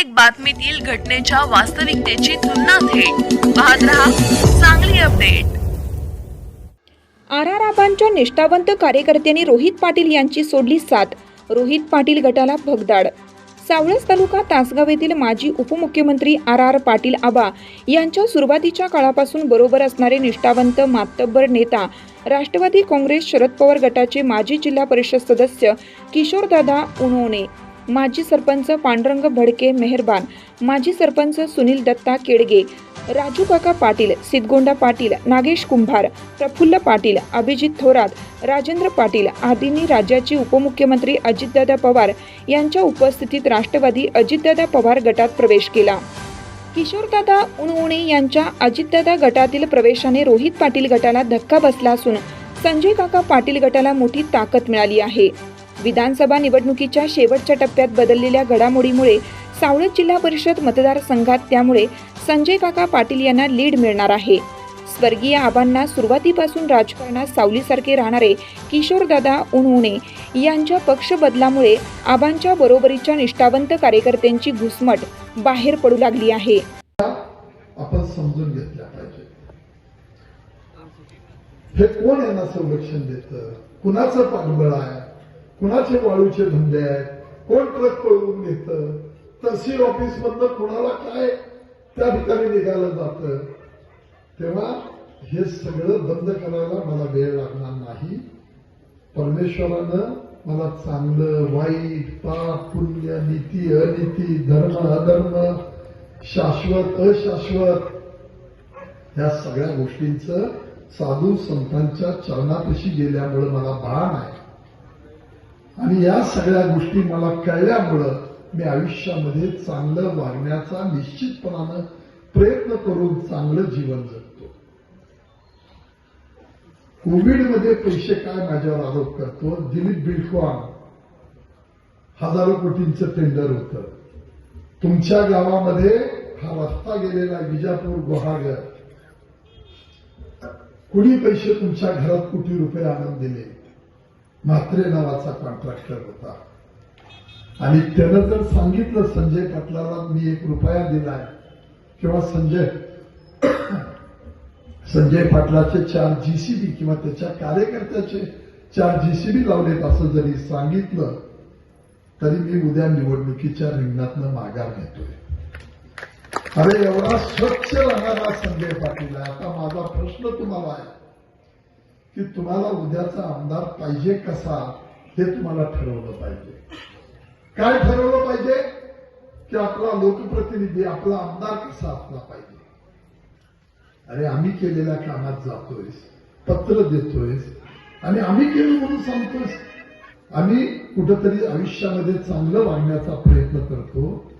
प्रत्येक बातमीतील घटनेच्या वास्तविकतेची तुलना थेट. पाहत रहा चांगली अपडेट. आर आर आबांच्या निष्ठावंत कार्यकर्त्यांनी रोहित पाटील यांची सोडली साथ. रोहित पाटील गटाला भगदाड. सावळस तालुका तासगाव येथील माजी उपमुख्यमंत्री आर आर पाटील आबा यांच्या सुरुवातीच्या काळापासून बरोबर असणारे निष्ठावंत मातब्बर नेता राष्ट्रवादी काँग्रेस शरद पवार गटाचे माजी जिल्हा परिषद सदस्य किशोरदादा उन्होने माजी सरपंच पांडुरंग भडके मेहरबान माजी सरपंच सुनील दत्ता केडगे राजू काका पाटील सिद्धगोंडा पाटील नागेश कुंभार प्रफुल्ल पाटील अभिजित थोरात राजेंद्र पाटील आदींनी राज्याचे उपमुख्यमंत्री अजितदादा पवार यांच्या उपस्थितीत राष्ट्रवादी अजितदादा पवार गटात प्रवेश केला. किशोरदादा उणउणे यांच्या अजितदादा गटातील प्रवेशाने रोहित पाटील गटाला धक्का बसला असून संजय काका पाटील गटाला मोठी ताकद मिळाली आहे. विधानसभा निवडणुकीच्या शेवटच्या टप्प्यात बदललेल्या घडामोडीमुळे सावळत जिल्हा परिषद मतदारसंघात त्यामुळे संजय काका पाटील यांना लीड मिळणार आहे. स्वर्गीय आबांना सुरुवातीपासून राजकारणात सावलीसारखे राहणारे किशोरदादा उन्होने यांच्या पक्ष बदलामुळे आबांच्या बरोबरीच्या निष्ठावंत कार्यकर्त्यांची घुसमट बाहेर पडू लागली आहे. आपण समजून घेतल्या पाहिजे. हे कोण यांना संरक्षण देतं? कुणाचं पाठबळ आहे? कुणाचे वाळूचे धंदे आहेत? कोण ट्रक पळवून घेत तहसील ऑफिस मधनं कुणाला काय त्या ठिकाणी निघालं जात? तेव्हा हे सगळं बंद करायला मला वेळ लागणार नाही. परमेश्वरानं मला चांगलं वाईट पाप पुण्य नीती अनिती धर्म अधर्म शाश्वत अशाश्वत या सगळ्या गोष्टींचं साधू संतांच्या चरणापशी गेल्यामुळे मला भान आहे. आणि या सगळ्या गोष्टी मला कळल्यामुळं मी आयुष्यामध्ये चांगलं वागण्याचा निश्चितपणानं प्रयत्न करून चांगलं जीवन जगतो. कोविडमध्ये पैसे काय माझ्यावर आरोप करतो? दिलीप बिल्डकॉन हजारो कोटींचं टेंडर होतं. तुमच्या गावामध्ये हा रस्ता गेलेला विजापूर गुहागर. कुणी पैसे तुमच्या घरात कोटी रुपये आणून दिले? म्हात्रे नावाचा कॉन्ट्रॅक्टर होता. आणि त्यानं जर सांगितलं संजय पाटलाला मी एक रुपया दिलाय किंवा संजय संजय पाटलाचे चार जीसीबी किंवा त्याच्या कार्यकर्त्याचे चार जीसीबी लावलेत असं जरी सांगितलं तरी मी उद्या निवडणुकीच्या रिंगणातनं माघार घेतोय. अरे एवढा स्वच्छ राहणारा संजय पाटील आहे. आता माझा प्रश्न तुम्हाला आहे. की तुम्हाला उद्याचा आमदार पाहिजे कसा हे तुम्हाला ठरवलं पाहिजे. काय ठरवलं पाहिजे? की आपला लोकप्रतिनिधी आपला आमदार कसा असला पाहिजे. अरे आम्ही केलेल्या कामात जातोयस पत्र देतोयस आणि आम्ही केलं म्हणून सांगतोयस. आम्ही कुठंतरी आयुष्यामध्ये चांगलं वागण्याचा प्रयत्न करतो.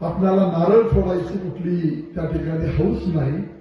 आपल्याला नारळ फोडायची कुठली त्या ठिकाणी हौस नाही.